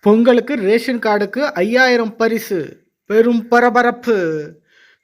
பொங்கலுக்கு ரேஷன் கார்டுக்கு ஐயாயிரம் பரிசு. பெரும் பரபரப்பு.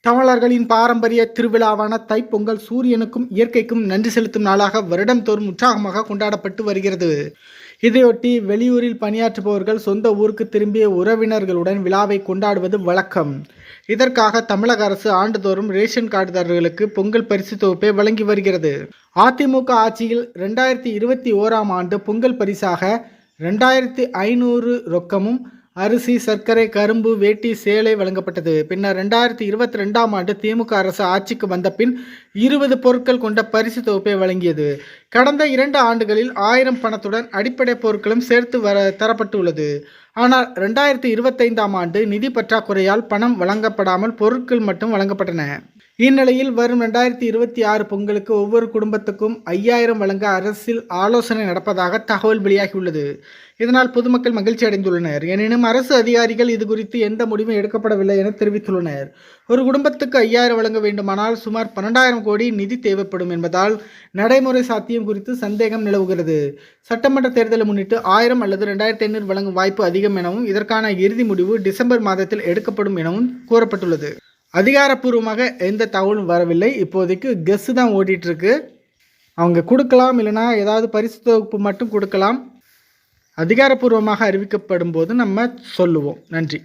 தமிழர்களின் பாரம்பரிய திருவிழாவான தைப்பொங்கல் சூரியனுக்கும் இயற்கைக்கும் நன்றி செலுத்தும் நாளாக வருடம்தோறும் உற்சாகமாக கொண்டாடப்பட்டு வருகிறது. இதையொட்டி வெளியூரில் பணியாற்றுபவர்கள் சொந்த ஊருக்கு திரும்பிய உறவினர்களுடன் விழாவை கொண்டாடுவது வழக்கம். இதற்காக தமிழக அரசு ஆண்டுதோறும் ரேஷன் கார்டுதாரர்களுக்கு பொங்கல் பரிசு தொகுப்பை வழங்கி வருகிறது. அதிமுக ஆட்சியில் ரெண்டாயிரத்தி இருபத்தி ஓராம் ஆண்டு பொங்கல் பரிசாக ரெண்டாயிரத்தி ஐநூறு ரொக்கமும் அரிசி சர்க்கரை கரும்பு வேட்டி சேலை வழங்கப்பட்டது. பின்னர் ரெண்டாயிரத்தி இருபத்தி ரெண்டாம் ஆண்டு திமுக அரசு ஆட்சிக்கு வந்த பின் இருபது பொருட்கள் கொண்ட பரிசு தொகுப்பை வழங்கியது. கடந்த இரண்டு ஆண்டுகளில் ஆயிரம் பணத்துடன் அடிப்படை பொருட்களும் சேர்த்து வர தரப்பட்டுள்ளது. ஆனால் ரெண்டாயிரத்தி இருபத்தைந்தாம் ஆண்டு நிதி பற்றாக்குறையால் பணம் வழங்கப்படாமல் பொருட்கள் மட்டும் வழங்கப்பட்டன. இந்நிலையில் வரும் ரெண்டாயிரத்தி இருபத்தி ஆறு பொங்கலுக்கு ஒவ்வொரு குடும்பத்துக்கும் ஐயாயிரம் வழங்க அரசில் ஆலோசனை நடப்பதாக தகவல் வெளியாகியுள்ளது. இதனால் பொதுமக்கள் மகிழ்ச்சி அடைந்துள்ளனர். எனினும் அரசு அதிகாரிகள் இது குறித்து எந்த முடிவும் எடுக்கப்படவில்லை என தெரிவித்துள்ளனர். ஒரு குடும்பத்துக்கு ஐயாயிரம் வழங்க வேண்டுமானால் சுமார் பன்னெண்டாயிரம் கோடி நிதி தேவைப்படும் என்பதால் நடைமுறை சாத்தியம் குறித்து சந்தேகம் நிலவுகிறது. சட்டமன்ற தேர்தலை முன்னிட்டு ஆயிரம் அல்லது ரெண்டாயிரத்தி ஐநூறு வழங்கும் வாய்ப்பு அதிகம் எனவும் இதற்கான இறுதி முடிவு டிசம்பர் மாதத்தில் எடுக்கப்படும் எனவும் கூறப்பட்டுள்ளது. அதிகாரப்பூர்வமாக எந்த தகவலும் வரவில்லை. இப்போதைக்கு கெஸ்ஸு தான் ஓடிட்டு அவங்க கொடுக்கலாம் இல்லைனா ஏதாவது பரிசு தொகுப்பு மட்டும் கொடுக்கலாம். அதிகாரப்பூர்வமாக அறிவிக்கப்படும் போது நம்ம சொல்லுவோம். நன்றி.